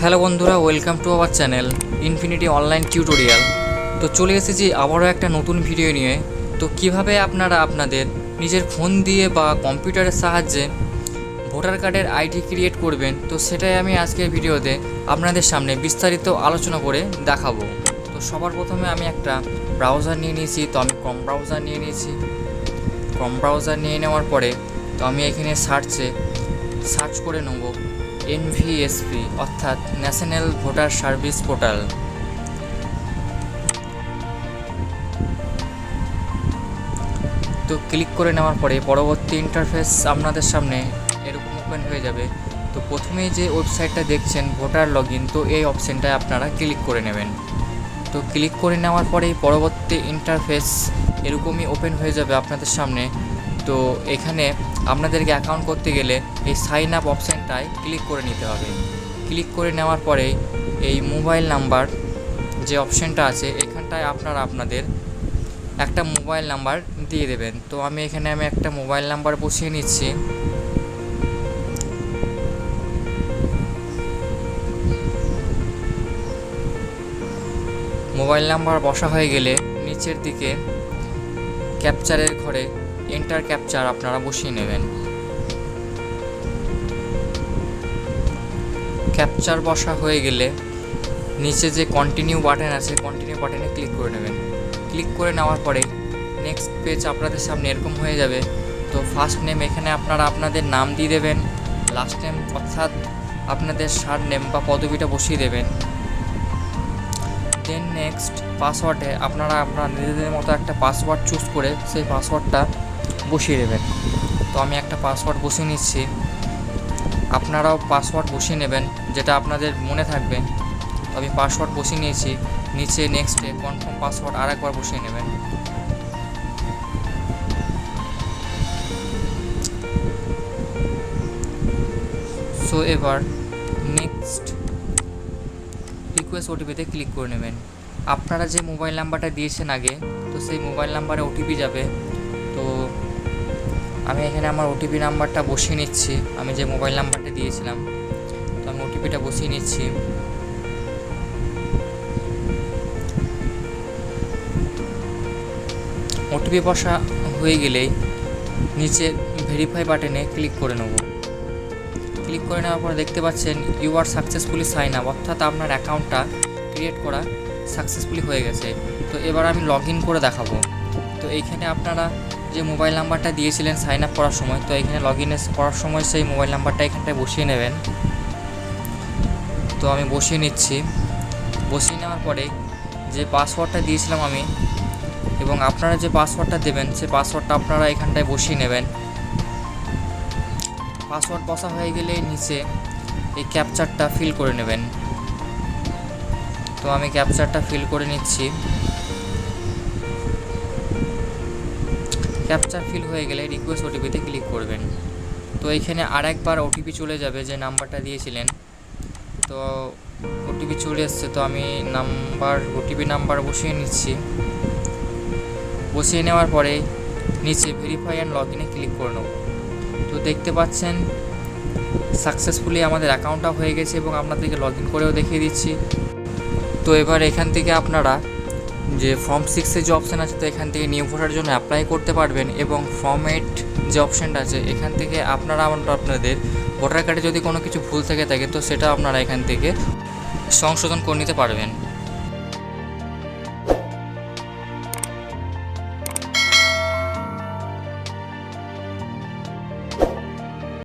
Hello বন্ধুরা, welcome to our channel infinity online tutorial. তো চলে এসেছি আবারও একটা নতুন ভিডিও নিয়ে। তো কীভাবে আপনারা আপনাদের নিজের ফোন দিয়ে বা কম্পিউটারের সাহায্যে ভোটার কার্ডের আইডি ক্রিয়েট করবেন, তো সেটাই আমি আজকের ভিডিওতে আপনাদের সামনে বিস্তারিত আলোচনা করে দেখাবো। তো সবার প্রথমে আমি একটা ব্রাউজার নিয়ে নিয়েছি, তো আমি কম ব্রাউজার নিয়ে নিয়েছি। কম ব্রাউজার নিয়ে নেওয়ার পরে তো আমি এখানে সার্চে সার্চ করে নেব। এনভিএসপি, অর্থাৎ ন্যাশনাল ভোটার সার্ভিস পোর্টাল। তো ক্লিক করে নেওয়ার পরে পরবর্তী ইন্টারফেস আপনাদের সামনে এরকম ওপেন হয়ে যাবে। তো প্রথমেই যে ওয়েবসাইটটা দেখছেন, ভোটার লগ তো এই অপশানটায় আপনারা ক্লিক করে নেবেন। তো ক্লিক করে নেওয়ার পরেই পরবর্তী ইন্টারফেস এরকমই ওপেন হয়ে যাবে আপনাদের সামনে। তো এখানে আপনাদেরকে অ্যাকাউন্ট করতে গেলে এই সাইন আপ অপশানটায় ক্লিক করে নিতে হবে। ক্লিক করে নেওয়ার পরে এই মোবাইল নাম্বার যে অপশানটা আছে, এখানটায় আপনারা আপনাদের একটা মোবাইল নাম্বার দিয়ে দেবেন। তো আমি এখানে আমি একটা মোবাইল নাম্বার বসিয়ে নিচ্ছি। মোবাইল নাম্বার বসা হয়ে গেলে নিচের দিকে ক্যাপচারের ঘরে এন্টার ক্যাপচার আপনারা বসিয়ে নেবেন। ক্যাপচার বসা হয়ে গেলে নিচে যে কন্টিনিউ বাটন আছে কন্টিনিউ বাটনে ক্লিক করে নেবেন। ক্লিক করে নেওয়ার পরে নেক্সট পেজ আপনাদের সামনে এরকম হয়ে যাবে। তো ফার্স্ট নেম এখানে আপনারা আপনাদের নাম দিয়ে দেবেন লাস্ট নেম অর্থাৎ আপনাদের সার নেম বা পদবিটা বসিয়ে দেবেন। দেন নেক্সট পাসওয়ার্ডে আপনারা আপনার নিজেদের মতো একটা পাসওয়ার্ড চুজ করে সেই পাসওয়ার্ডটা বসিয়ে দেবেন। তো আমি একটা পাসওয়ার্ড বসিয়ে নিচ্ছি। আপনারাও পাসওয়ার্ড বসিয়ে নেবেন, যেটা আপনাদের মনে থাকবে। আমি পাসওয়ার্ড বসিয়ে নিয়েছি। নিচে নেক্সটে কনফার্ম পাসওয়ার্ড আর একবার বসিয়ে নেবেন। সো এবার নেক্সট রিকোয়েস্ট ওটিপিতে ক্লিক করে নেবেন। আপনারা যে মোবাইল নাম্বারটা দিয়েছেন আগে, তো সেই মোবাইল নাম্বারে ওটিপি যাবে। আমি এখানে আমার ওটিপি নাম্বারটা বসিয়ে নিচ্ছি। আমি যে মোবাইল নাম্বারটা দিয়েছিলাম, তো আমি ওটিপিটা বসিয়ে নিচ্ছি। ওটিপি বসা হয়ে গেলেই নিচে ভেরিফাই বাটনে ক্লিক করে নেব। ক্লিক করে নেওয়ার পর দেখতে পাচ্ছেন you are successfully sign up অর্থাৎ আপনার অ্যাকাউন্টটা ক্রিয়েট করা সাকসেসফুলি হয়ে গেছে। তো এবার আমি লগ ইন করে দেখাবো। তো এইখানে আপনারা যে মোবাইল নাম্বারটা দিয়েছিলেন সাইন আপ করার সময়, তো এখানে লগ ইন করার সময় সেই মোবাইল নাম্বারটা এখানটায় বসিয়ে নেবেন। তো আমি বসিয়ে নিচ্ছি। বসিয়ে নেওয়ার পরে যে পাসওয়ার্ডটা দিয়েছিলাম আমি, এবং আপনারা যে পাসওয়ার্ডটা দেবেন সেই পাসওয়ার্ডটা আপনারা এখানটায় বসিয়ে নেবেন। পাসওয়ার্ড বসা হয়ে গেলে নিচে এই ক্যাপচারটা ফিল করে নেবেন। তো আমি ক্যাপচারটা ফিল করে নিচ্ছি। ক্যাপচার ফিল হয়ে গেলে রিকোয়েস্ট ওটিপিতে ক্লিক করবেন। তো এইখানে আরেকবার ওটিপি চলে যাবে, যে নাম্বারটা দিয়েছিলেন। তো ওটিপি চলে এসছে, তো আমি নাম্বার ওটিপি নাম্বার বসিয়ে নিচ্ছি। বসিয়ে নেওয়ার পরে নিচে ভেরিফাই অ্যান্ড লগ ইনে ক্লিক করে তো দেখতে পাচ্ছেন সাকসেসফুলি আমাদের অ্যাকাউন্টটা হয়ে গেছে এবং আপনাদেরকে লগ ইন করেও দেখিয়ে দিচ্ছি। তো এবার এখান থেকে আপনারা যে ফর্ম সিক্সে যে অপশান আছে, তো এখান থেকে নিউ ভোটার জন্য অ্যাপ্লাই করতে পারবেন এবং ফর্ম এইট যে অপশানটা আছে, এখান থেকে আপনারা আমার আপনাদের ভোটার কার্ডে যদি কোনো কিছু ভুল থেকে থাকে, তো সেটা আপনারা এখান থেকে সংশোধন করে নিতে পারবেন।